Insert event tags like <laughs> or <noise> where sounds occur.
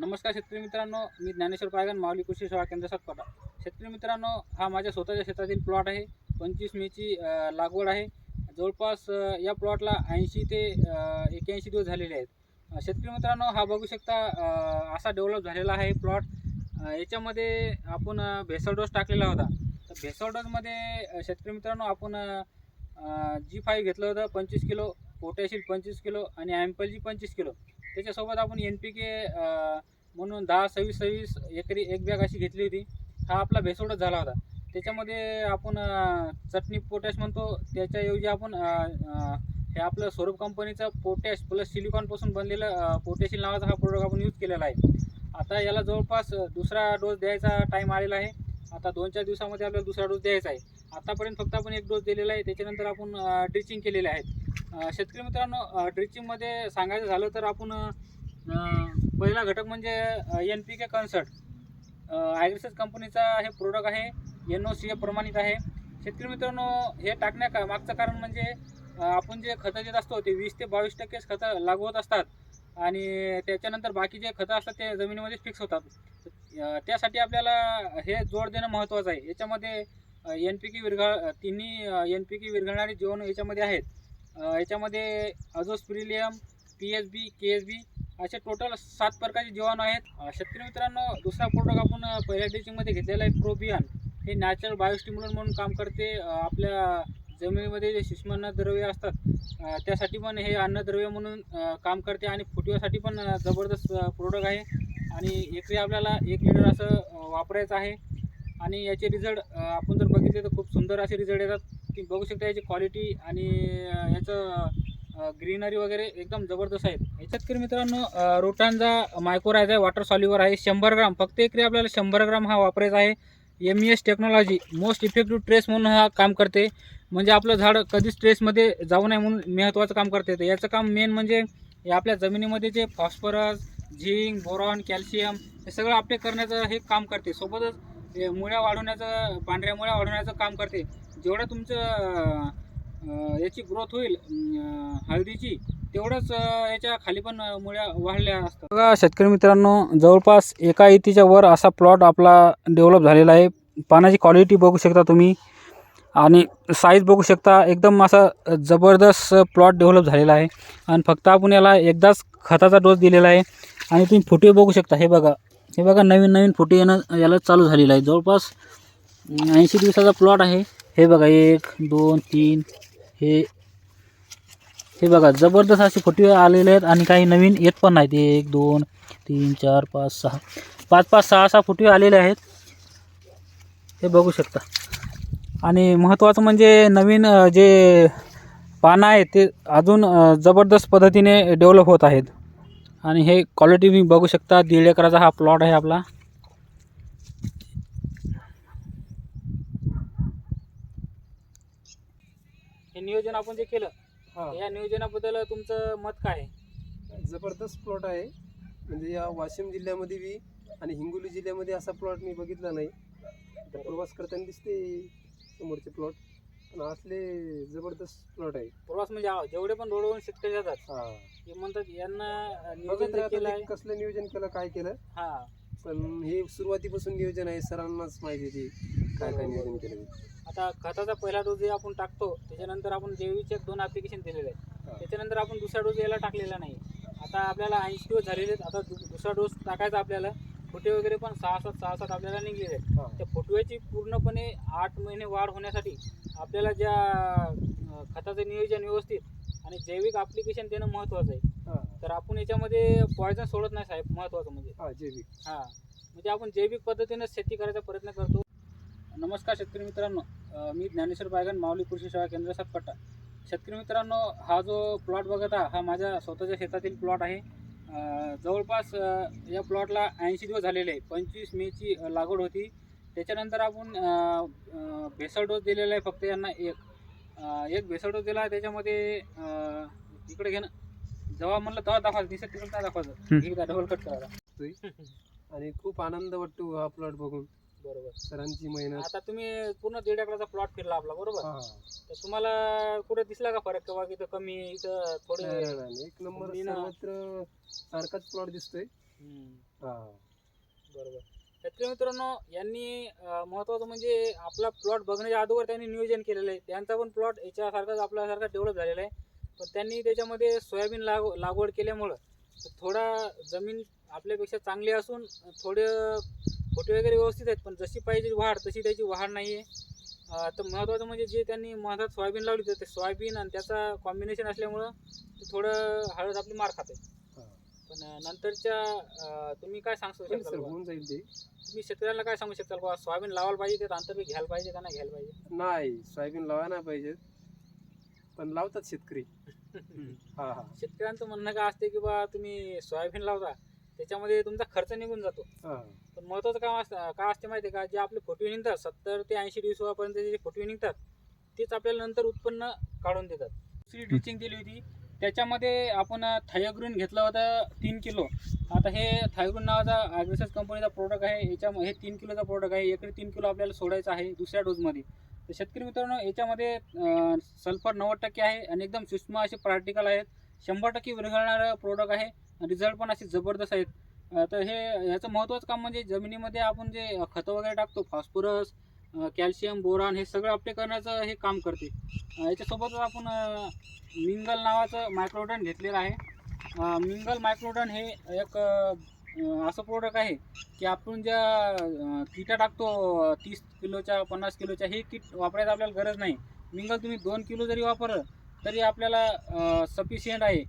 नमस्कार शेतकरी मित्रांनो मी ज्ञानेश्वर पायगन माऊली कृषी सेवा केंद्र सातपाटा शेतकरी मित्रांनो हा माझ्या स्वतःच्या शेतातील प्लॉट आहे. पंचवीस मेची लागवड आहे. जवळपास या प्लॉटला ऐंशी ते एक्याऐंशी दिवस झालेले आहेत. शेतकरी मित्रांनो हा बघू शकता असा डेव्हलप झालेला आहे प्लॉट याच्यामध्ये आपण भेसळ डोस टाकलेला होता. तर भेसळ डोसमध्ये शेतकरी मित्रांनो आपण जी फाईव्ह घेतलं होतं पंचवीस किलो पोटॅशियल पंचवीस किलो आणि ॲम्पल जी पंचवीस किलो. त्याच्यासोबत आपण एन पी के म्हणून दहा सव्वीस सव्वीस एकरी एक बॅग अशी घेतली होती. हा आपला भेसोडच झाला होता. त्याच्यामध्ये आपण चटणी पोटॅश म्हणतो त्याच्याऐवजी आपण हे आपलं स्वरूप कंपनीचं पोटॅश प्लस सिलिकॉनपासून बनलेलं पोटॅशिल नावाचा हा प्रोडक्ट आपण यूज केलेला आहे. आता याला जवळपास दुसरा डोस द्यायचा टाईम आलेला आहे. आता दोन चार दिवसामध्ये आपल्याला दुसरा डोस द्यायचा आहे. आतापर्यंत फक्त आपण एक डोस दिलेला आहे. त्याच्यानंतर आपण ड्रिचिंग केलेले आहेत. शेतकरी मित्रांनो ड्रिचिंगमध्ये सांगायचं झालं तर आपण पहिला घटक म्हणजे एन पी के कन्सर्ट ॲग्रिसच कंपनीचा हे प्रोडक्ट आहे एन ओ सी ए प्रमाणित आहे. शेतकरी मित्रांनो हे टाकण्या का मागचं कारण म्हणजे आपण जे खतं देत असतो ते वीस ते बावीस टक्केच खतं लागू होत असतात. आणि त्याच्यानंतर बाकी जे खतं असतात ते जमिनीमध्ये फिक्स होतात. त्यासाठी आपल्याला हे जोड देणं महत्त्वाचं आहे. याच्यामध्ये एन पी के विरघळ तिन्ही एन पी के विरघळणारे जीवाणू याच्यामध्ये आहेत. याच्यामध्ये azospirillum P S B K S B असे टोटल सात प्रकारचे जीवाणू आहेत. अ, शेतकरी मित्रांनो दुसरा प्रोडक्ट आपण पहिल्या ड्रेसिंगमध्ये घेतलेला आहे प्रोबियन हे नॅचरल बायोस्टिम्युलर म्हणून काम करते. आपल्या जमिनीमध्ये जे सूक्ष्म अन्नद्रव्य असतात त्यासाठी पण हे अन्नद्रव्य म्हणून काम करते आणि फुटव्यासाठी पण जबरदस्त प्रोडक्ट आहे. आणि एकरी आपल्याला एक लिटर असं वापरायचं आहे. आणि याचे रिझल्ट आपण जर बघितले तर खूप सुंदर असे रिझल्ट येतात. तुम्ही बघू शकता याची क्वालिटी आणि याचं ग्रीनरी वगैरे एकदम जबरदस्त आहेत की मित्रांनो अ, रोटांचा आहे वॉटर सॉल्युवर आहे शंभर ग्राम. फक्त एकरी आपल्याला शंभर ग्राम हा वापरायचा आहे. M E S technology most effective trace म्हणून हा काम करते. म्हणजे आपलं झाड कधीच स्ट्रेसमध्ये जाऊ नये म्हणून महत्त्वाचं काम करते. तर याचं काम मेन म्हणजे हे आपल्या जमिनीमध्ये जे फॉस्फरस झिंक बोरॉन कॅल्शियम हे सगळं आपले करण्याचं हे काम करते. सोबतच मुळ्या वाढवण्याचं पांढऱ्या मुळ्या वाढवण्याचं काम करते. जेवढं तुमचं याची ग्रोथ होईल हळदीची तेवढंच याच्या खाली पण मुळ्या वाढल्या असतात. बघा शेतकरी मित्रांनो जवळपास एका इतीच्या वर असा प्लॉट आपला डेव्हलप झालेला आहे. पानाची क्वालिटी बघू शकता तुम्ही. आणि साईज बघू शकता. एकदम असा जबरदस्त प्लॉट डेव्हलप झालेला आहे. आणि फक्त आपण याला एकदाच खताचा डोस दिलेला आहे. आणि तुम्ही फुटे बघू शकता. हे बघा. हे बघा नवीन नवीन फुटे येणं याला चालू झालेलं आहे. जवळपास ऐंशी दिवसाचा प्लॉट आहे. हे बघा एक दोन तीन हे हे बघा जबरदस्त असे फोटो आलेले आहेत आणि काही नवीन येत पण नाहीत. एक दोन तीन चार पाच सहा. पाच पाच सहा सहा फोटो आलेले आहेत. हे बघू शकता. आणि महत्त्वाचं म्हणजे नवीन जे पानं आहेत ते अजून जबरदस्त पद्धतीने डेव्हलप होत आहेत. आणि हे क्वालिटी तुम्ही बघू शकता. दीड एकराचा हा प्लॉट आहे आपला. हे नियोजन आपण जे केलं हा. या नियोजनाबद्दल तुमचं मत काय आहे? जबरदस्त प्लॉट आहे. म्हणजे या वाशिम जिल्ह्यामध्ये बी आणि हिंगोली जिल्ह्यामध्ये असा प्लॉट मी बघितला नाही. प्रवास करताना दिसते समोरचे प्लॉट पण असले जबरदस्त प्लॉट आहे. प्रवास म्हणजे जेवढे पण रोडवरून शेतकरी जातात हा. ते म्हणतात यांना नियोजन बघत जे राहता केलं आहे कसलं नियोजन केलं काय केलं. हा. पण हे सुरुवातीपासून नियोजन आहे सरांनाच माहिती आहे ते काय काय नियोजन केलं. आता खताचा पहिला डोस जे आपण टाकतो त्याच्यानंतर आपण देवीचे दोन ॲप्लिकेशन दिलेले आहेत. त्याच्यानंतर आपण दुसरा डोस यायला टाकलेला नाही आता आपल्याला ऐंशी दिवस झालेले आहेत आता दुसरा डोस टाकायचा आपल्याला फुटे वगैरे पण सहा सात सहा सात आपल्याला निघलेले आहेत. त्या फुटव्याची पूर्णपणे आठ महिने वाढ होण्यासाठी आपल्याला ज्या खताचं नियोजन व्यवस्थित आणि जैविक ॲप्लिकेशन देणं महत्त्वाचं आहे तर आपण याच्यामध्ये पॉयझन सोडत नाही साहेब महत्त्वाचं म्हणजे. हा जैविक. हां. म्हणजे आपण जैविक पद्धतीनं शेती करायचा प्रयत्न करतो. नमस्कार शेतकरी मित्रांनो. अं, मी ज्ञानेश्वर बायगन माऊली कृषी सेवा केंद्र सातपट्टा शेतकरी मित्रांनो हा जो प्लॉट बघत आहा हा माझ्या स्वतःच्या शेतातील प्लॉट आहे. अं, जवळपास अं, या प्लॉटला ऐंशी दिवस झालेले आहे. पंचवीस मेची अं, लागवड होती. त्याच्यानंतर आपण अं, अं, भेसळ डोस दिलेला आहे फक्त यांना एक. अं, एक भेसळ डोस दिला आहे त्याच्यामध्ये अं, इकडे घेणं जेव्हा म्हणलं तेव्हा दाखवायचं दिसत तिकडे काय दाखवायचं. एकदा डबल कट करायला. <laughs> आणि खूप आनंद वाटतो हा प्लॉट बघून. बरोबर. सरांची मेहनत. आता तुम्ही पूर्ण दीड एकराचा प्लॉट फिरला आपला बरोबर? हा. तर तुम्हाला कुठे दिसला का फरक किंवा इथं कमी इथं नाही, थोडे नाही, नाही. एक नंबर मी ना- सर्वत्र सारखाच प्लॉट दिसतोय. हा. बरोबर. शेतकरी मित्रांनो यांनी अं, महत्त्वाचं म्हणजे आपला प्लॉट बघण्याच्या अगोदर त्यांनी नियोजन केलेलं आहे. त्यांचा पण प्लॉट याच्यासारखाच आपल्यासारखा डेव्हलप झालेला आहे. पण त्यांनी त्याच्यामध्ये सोयाबीन लाग लागवड केल्यामुळं थोडा जमीन आपल्यापेक्षा चांगली असून थोडे फोटे वगैरे व्यवस्थित आहेत. पण जशी पाहिजे वाढ तशी त्याची वाढ नाही आहे तर महत्त्वाचं म्हणजे जे त्यांनी मधात सोयाबीन लावली तर ते सोयाबीन आणि त्याचा कॉम्बिनेशन असल्यामुळं ते थोडं हळद आपली मार खाते. पण नंतरच्या तुम्ही काय सांगू शकता होऊन जाईल ते. तुम्ही शेतकऱ्याला काय सांगू शकताल बा सोयाबीन लावायला पाहिजे त्यात आंतरपीक घ्यायला पाहिजे का नाही घ्यायला पाहिजे? नाही सोयाबीन लावा नाही पाहिजेत पण लावतात शेतकरी. हा हा. शेतकऱ्यांचं म्हणणं काय असते की बा तुम्ही सोयाबीन लावता त्याच्यामध्ये तुमचा खर्च निघून जातो. हा. पण महत्वाचं काम असतं काय असते माहिती आहे का जे आपले फुटवे निघतात सत्तर ते ऐंशी दिवसापर्यंत जे फुटवे निघतात तेच आपल्याला नंतर उत्पन्न काढून देतात. दुसरी ड्रिचिंग दिली होती त्याच्यामध्ये आपण थायोग्रीन घेतलं होतं तीन किलो. आता हे थायोग्रीन नावाचा ॲग्रेसस कंपनीचा प्रोडक्ट आहे याच्या हे तीन किलोचा प्रोडक्ट आहे एकरी तीन किलो आपल्याला सोडायचं आहे दुसऱ्या डोजमध्ये तर शेतकरी मित्रांनो याच्यामध्ये सल्फर नव्वद टक्के आहे आणि एकदम सूक्ष्म असे पार्टिकल आहेत. शंभर टक्के विरघळणारं प्रोडक्ट आहे रिझल्ट पण असे जबरदस्त आहेत. तर हे ह्याचं महत्त्वाचं काम म्हणजे जमिनीमध्ये आपण जे खतं वगैरे टाकतो फॉस्फरस कॅल्शियम बोरान हे सगळं आपले करण्याचं हे काम करते. याच्यासोबतच आपण मिंगल नावाचं मायक्रोडन घेतलेलं आहे. मिंगल मायक्रोडन हे एक असं प्रोडक्ट आहे की आपण ज्या किटा टाकतो तीस किलोच्या पन्नास किलोच्या हे किट वापरायचं आपल्याला गरज नाही. मिंगल तुम्ही दोन किलो जरी वापरलं तरी आपल्याला सफिशियंट आहे.